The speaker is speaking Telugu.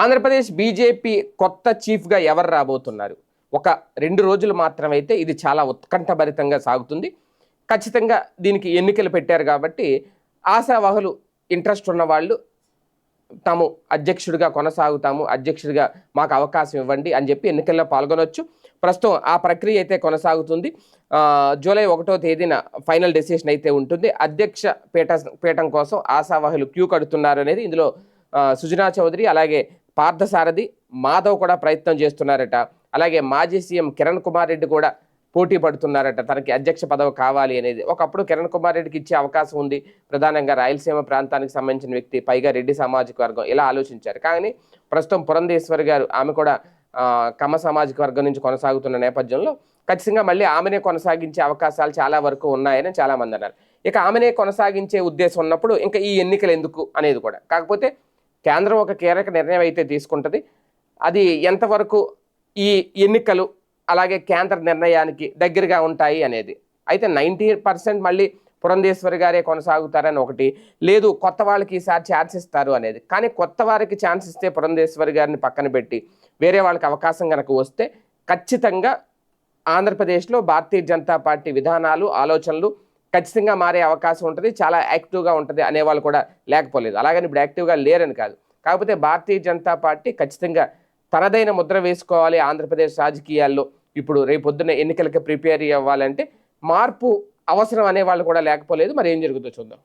ఆంధ్రప్రదేశ్ బీజేపీ కొత్త చీఫ్గా ఎవరు రాబోతున్నారు? ఒక రెండు రోజులు మాత్రమైతే ఇది చాలా ఉత్కంఠభరితంగా సాగుతుంది. ఖచ్చితంగా దీనికి ఎన్నికలు పెట్టారు కాబట్టి ఆశావాహులు ఇంట్రెస్ట్ ఉన్న వాళ్ళు తాము అధ్యక్షుడిగా కొనసాగుతాము అధ్యక్షుడిగా మాకు అవకాశం ఇవ్వండి అని చెప్పి ఎన్నికల్లో పాల్గొనవచ్చు ప్రస్తుతం ఆ ప్రక్రియ అయితే కొనసాగుతుంది. జూలై ఒకటో తేదీన ఫైనల్ డెసిషన్ అయితే ఉంటుంది. అధ్యక్ష పీఠ పీఠం కోసం ఆశావాహులు క్యూ కడుతున్నారు అనేది ఇందులో సుజనా చౌదరి అలాగే పార్థసారథి మాధవ్ కూడా ప్రయత్నం చేస్తున్నారట. అలాగే మాజీ సీఎం కిరణ్ కుమార్ రెడ్డి కూడా పోటీ పడుతున్నారట. తనకి అధ్యక్ష పదవి కావాలి అనేది. ఒకప్పుడు కిరణ్ కుమార్ రెడ్డికి ఇచ్చే అవకాశం ఉంది. ప్రధానంగా రాయలసీమ ప్రాంతానికి సంబంధించిన వ్యక్తి పైగా రెడ్డి సామాజిక వర్గం ఇలా ఆలోచించారు. కానీ ప్రస్తుతం పురంధేశ్వరి గారు ఆమె కూడా కమ సామాజిక వర్గం నుంచి కొనసాగుతున్న నేపథ్యంలో ఖచ్చితంగా మళ్ళీ ఆమెనే కొనసాగించే అవకాశాలు చాలా వరకు ఉన్నాయని చాలామంది అన్నారు. ఇక ఆమెనే కొనసాగించే ఉద్దేశం ఉన్నప్పుడు ఇంకా ఈ ఎన్నికలు ఎందుకు అనేది కూడా. కాకపోతే కేంద్రం ఒక కీలక నిర్ణయం అయితే తీసుకుంటుంది. అది ఎంతవరకు ఈ ఎన్నికలు అలాగే కేంద్ర నిర్ణయానికి దగ్గరగా ఉంటాయి అనేది. అయితే నైంటీ పర్సెంట్ మళ్ళీ పురంధేశ్వరి గారే కొనసాగుతారని ఒకటి లేదు కొత్త వాళ్ళకి ఈసారి ఛాన్స్ ఇస్తారు అనేది. కానీ కొత్త వారికి ఛాన్స్ ఇస్తే పురంధేశ్వరి గారిని పక్కన పెట్టి వేరే వాళ్ళకి అవకాశం కనుక వస్తే ఖచ్చితంగా ఆంధ్రప్రదేశ్లో భారతీయ జనతా పార్టీ విధానాలు ఆలోచనలు ఖచ్చితంగా మారే అవకాశం ఉంటుంది చాలా యాక్టివ్గా ఉంటుంది అనేవాళ్ళు కూడా లేకపోలేదు. అలాగని ఇప్పుడు యాక్టివ్గా లేరని కాదు. కాకపోతే భారతీయ జనతా పార్టీ ఖచ్చితంగా తనదైన ముద్ర వేసుకోవాలి ఆంధ్రప్రదేశ్ రాజకీయాల్లో. ఇప్పుడు రేపొద్దున ఎన్నికలకి ప్రిపేర్ అవ్వాలంటే మార్పు అవసరం అనే వాళ్ళు కూడా లేకపోలేదు. మరి ఏం జరుగుతుందో చూద్దాం.